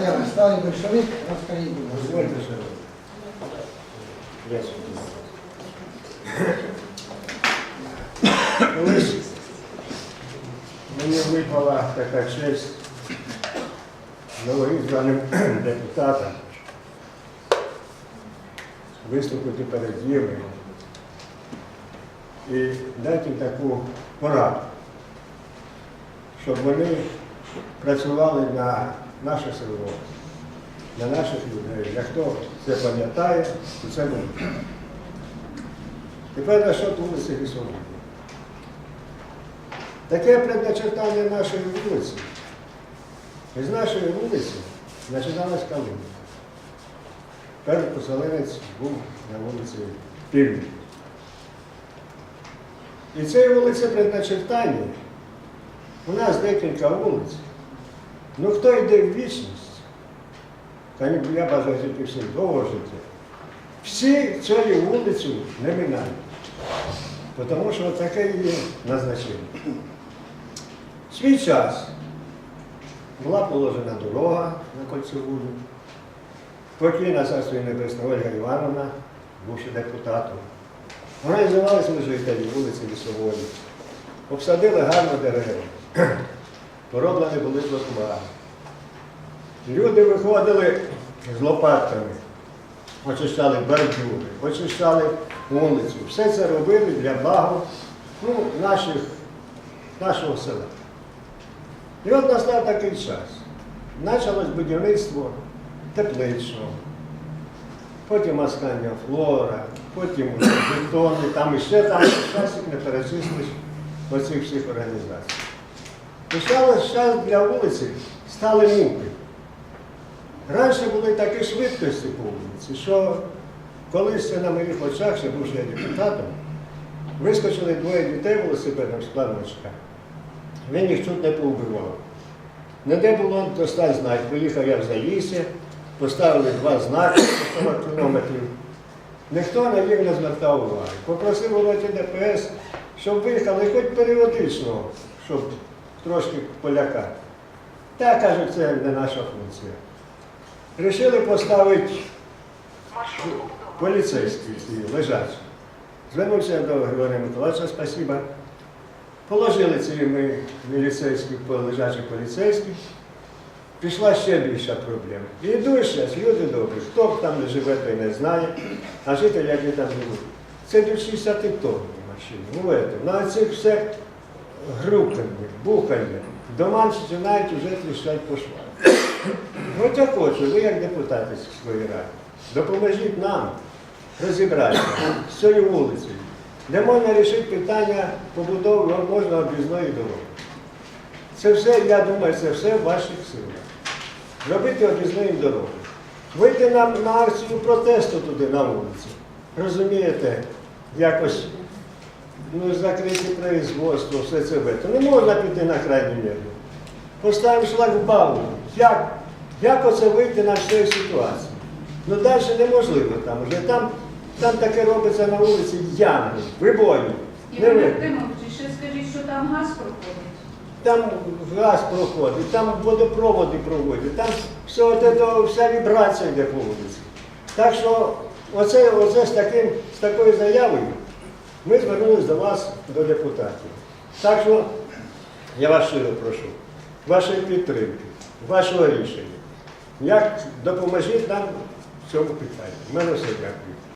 Тарас, старий большевик, розкажіть. Дозвольте, що. Колись мені випала така честь новоізбраним депутатам виступити перед ними і дати таку пораду, щоб вони працювали на наше село, на наших людей. Як хто це пам'ятає, то це буде. Тепер на що вулиці Лісової. Таке предначертання нашої вулиці. Із нашої вулиці починалась калина. Перший поселенець був на вулиці Південь. І цієї вулиці предначертання у нас декілька вулиць. Ну хто йде в вічність, та я бажаю жити всім довго життя. Всі цією вулицю не минають. Тому що таке є назначення. Свій час була положена дорога на кольцеву. Покійна царство і небесна Ольга Івановна, бувши депутатом. Організувалися ми жителі вулиці Лісової. Обсадили гарно дерева. Пороблені були тротуари. Люди виходили з лопатками, очищали бордюри, очищали вулицю. Все це робили для блага ну, наших, нашого села. І от настав такий час. Почалось будівництво тепличного, потім маскання флора, потім бетони, там іще там часик не перечислиш оцих всіх організацій. І стало час для вулиці стали муки. Раніше були такі швидкості по вулиці, що колись на моїх очах, ще був я депутатом, вискочили двоє дітей велосипедом з планочка. Він їх чуть не повбивав. Не де було достать знати. Поїхав я в Залісі, поставили два знаки по 40 кілометрів. Ніхто на них не звертав уваги. Попросив володі ДПС, щоб виїхали хоч періодично, щоб трошки полякати. Та кажуть, це не наша функція. Рішили поставити поліцейські лежачі. Звернувся до Григорія Миколаївича, спасіба. Положили ці ми міліцейські, лежачі поліцейські. Пішла ще більша проблема. І зараз, люди добрі, хто б там не живе, той не знає, а жителі, які там живуть. Це до 60 тонн машини. Ну, на цих все грукання, бухання. Дома починають вже тріщати по швах. От я хочу, ви як депутати своєї ради, допоможіть нам розібратися з цією вулицею, де можна вирішити питання побудови можна об'їзної дороги. Це все, я думаю, це все в ваших силах. Робити об'їзною дорогу. Вийти на, на акцію протесту туди на вулиці. Розумієте, якось ну, закрити производство, все це вето. Не можна піти на крайню міру. Поставимо шлагбаум. Як, як оце вийти на всю ситуацію? Ну далі неможливо там вже. Там, там таке робиться на вулиці ями, вибої. Не. Артемович, ще скажіть, що там газ проходить. Там газ проходить, там водопроводи проводять, там все от вся вібрація йде по вулиці. Так що оце, оце з, таким, з такою заявою ми звернулися до вас, до депутатів. Так що я вас щиро прошу, вашої підтримки, вашого рішення. Як допоможіть нам в цьому питанні. У мене все дякую.